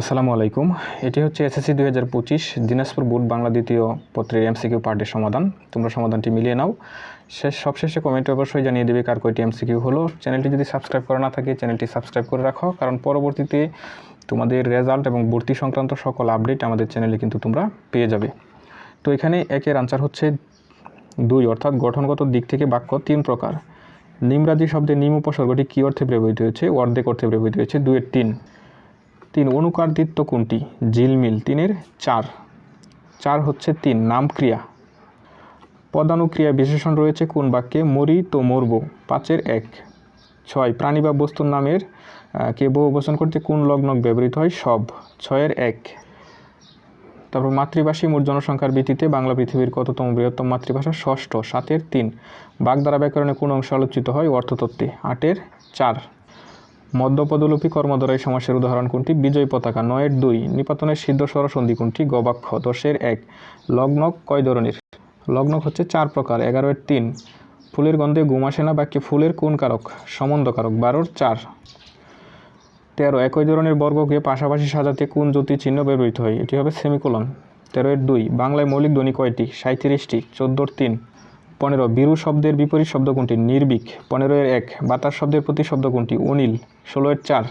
আসসালামু আলাইকুম। এটি হচ্ছে এসএসসি দুই হাজার পঁচিশ দিনাজপুর বোর্ড বাংলা দ্বিতীয় পত্রের এমসিকিউ পার্টের সমাধান। তোমরা সমাধানটি মিলিয়ে নাও। শেষ, সবশেষে কমেন্টে অবশ্যই জানিয়ে দেবে কার কয়টি এমসিকিউ হলো। চ্যানেলটি যদি সাবস্ক্রাইব করা না থাকে, চ্যানেলটি সাবস্ক্রাইব করে রাখো। কারণ পরবর্তীতে তোমাদের রেজাল্ট এবং ভর্তি সংক্রান্ত সকল আপডেট আমাদের চ্যানেলে কিন্তু তোমরা পেয়ে যাবে। তো এখানে একের আনসার হচ্ছে দুই, অর্থাৎ গঠনগত দিক থেকে বাক্য তিন প্রকার। নিমরাজি শব্দে নিম উপসর্গটি কী অর্থে ব্যবহৃত হয়েছে? অর্ধেক অর্থে ব্যবহৃত হয়েছে। দুয়ের তিন। তিন অনুকারদিত্য কোনটি? ঝিলমিল তিনের চার। চার হচ্ছে তিন নাম ক্রিয়া পদানুক্রিয়া বিশেষণ রয়েছে কোন বাক্যে? মরি তো মরব, পাঁচের এক। ছয়, প্রাণী বা বস্তুর নামের কে বহু বচন করতে কোন লগ্নক ব্যবহৃত হয়? সব। ছয়ের এক। তারপর মাতৃভাষী মোট জনসংখ্যার ভিত্তিতে বাংলা পৃথিবীর কততম বৃহত্তম মাতৃভাষা? ষষ্ঠ, সাতের তিন। বাগধারা ব্যাকরণে কোন অংশ আলোচিত হয়? অর্থতত্ত্বে। আটের চার। মধ্যপদলোপী কর্মদ্বারা এই সমস্যার উদাহরণ কোনটি? বিজয় পতাকা নয়ের দুই, নিপাতনের সিদ্ধ স্বরসন্ধি কোনটি? গবাক্ষ দশের এক। লগ্নক কয় ধরনের? লগ্নক হচ্ছে চার প্রকার, এগারোয়ের তিন। ফুলের গন্ধে ঘুম আসে না বাক্যে ফুলের কোন কারক? সম্বন্ধ কারক, বারোর চার। তেরো, একই ধরনের বর্গকে পাশাপাশি সাজাতে কোন জ্যোতি চিহ্ন ব্যবহৃত হয়? এটি হবে সেমিকোলন। তেরোয়ের দুই, বাংলায় মৌলিক ধ্বনি কয়টি? সাঁত্রিশটি চোদ্দোর তিন। পনেরো, বিরু শব্দের বিপরীত শব্দ কোনটি? নির্বিক পনেরো এর এক, বাতাস শব্দের প্রতি শব্দ কোনটি? অনিল। ষোলো এর চার,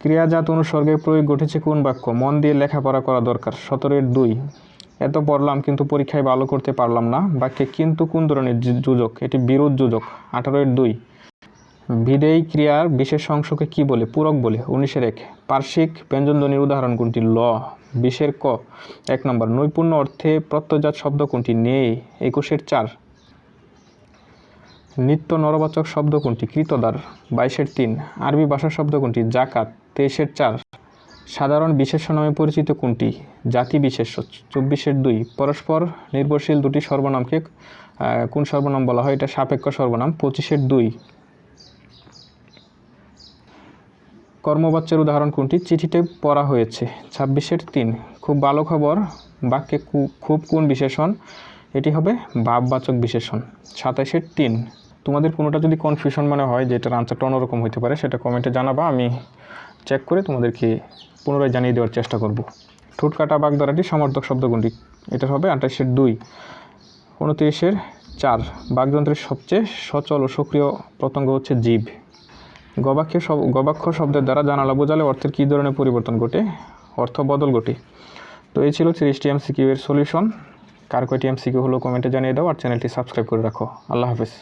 ক্রিয়াজাত অনুসর্গের প্রয়োগ ঘটেছে কোন বাক্য? মন দিয়ে লেখাপড়া করা দরকার। সতেরোর দুই, এত পড়লাম কিন্তু পরীক্ষায় ভালো করতে পারলাম না। বাক্যে কিন্তু কোন ধরনের যোজক? এটি বিরোধ যোজক। আঠারোর দুই, বিদেয়ী ক্রিয়ার বিশেষ অংশকে কি বলে? পূরক বলে। উনিশের এক পার্শ্বিক ব্যঞ্জনধ্বনির উদাহরণ কোনটি? ল। বিশের ক, এক নম্বর, নৈপুণ্য অর্থে প্রত্যয়জাত শব্দ কোনটি? নেই একুশের চার নিত্য নরবাচক শব্দ কোনটি? কৃতদার, বাইশের তিন। আরবি ভাষার শব্দ কোনটি? জাকাত, তেইশের চার। সাধারণ বিশেষ্য নামে পরিচিত কোনটি? জাতি বিশেষ্য, চব্বিশের দুই। পরস্পর নির্ভরশীল দুটি সর্বনামকে কোন সর্বনাম বলা হয়? এটা সাপেক্ষ সর্বনাম, পঁচিশের দুই। কর্মবাচ্যের উদাহরণ কোনটি? চিঠিতে পড়া হয়েছে, ছাব্বিশের তিন। খুব ভালো খবর, বাক্যে খুব কোন বিশেষণ? এটি হবে ভাববাচক বিশেষণ সাতাশের তিন। তোমাদের কোনোটা যদি কনফিউশন মনে হয় যে এটার আনসারটা অন্যরকম হতে পারে, সেটা কমেন্টে জানাবা, আমি চেক করে তোমাদেরকে পুনরায় জানিয়ে দেওয়ার চেষ্টা করব। ঠোঁট কাটা বাগধারাটি সমর্থক শব্দ কোনটি এটা হবে আঠাশের দুই, উনত্রিশের চার, বাগযন্ত্রের সবচেয়ে সচল ও সক্রিয় প্রত্যঙ্গ হচ্ছে জীব। গবাক্ষ গবাক্ষ শব্দের দ্বারা জানালা বোঝালে অর্থের কী ধরনের পরিবর্তন ঘটে? অর্থ বদল ঘটে। তো এই ছিল তিরিশটি এমসিকিউ এর সলিউশন কার কয়টি এমসিকিউ হলো কমেন্টে জানিয়ে দাও আর চ্যানেলটি সাবস্ক্রাইব করে রাখো। আল্লাহ হাফেজ।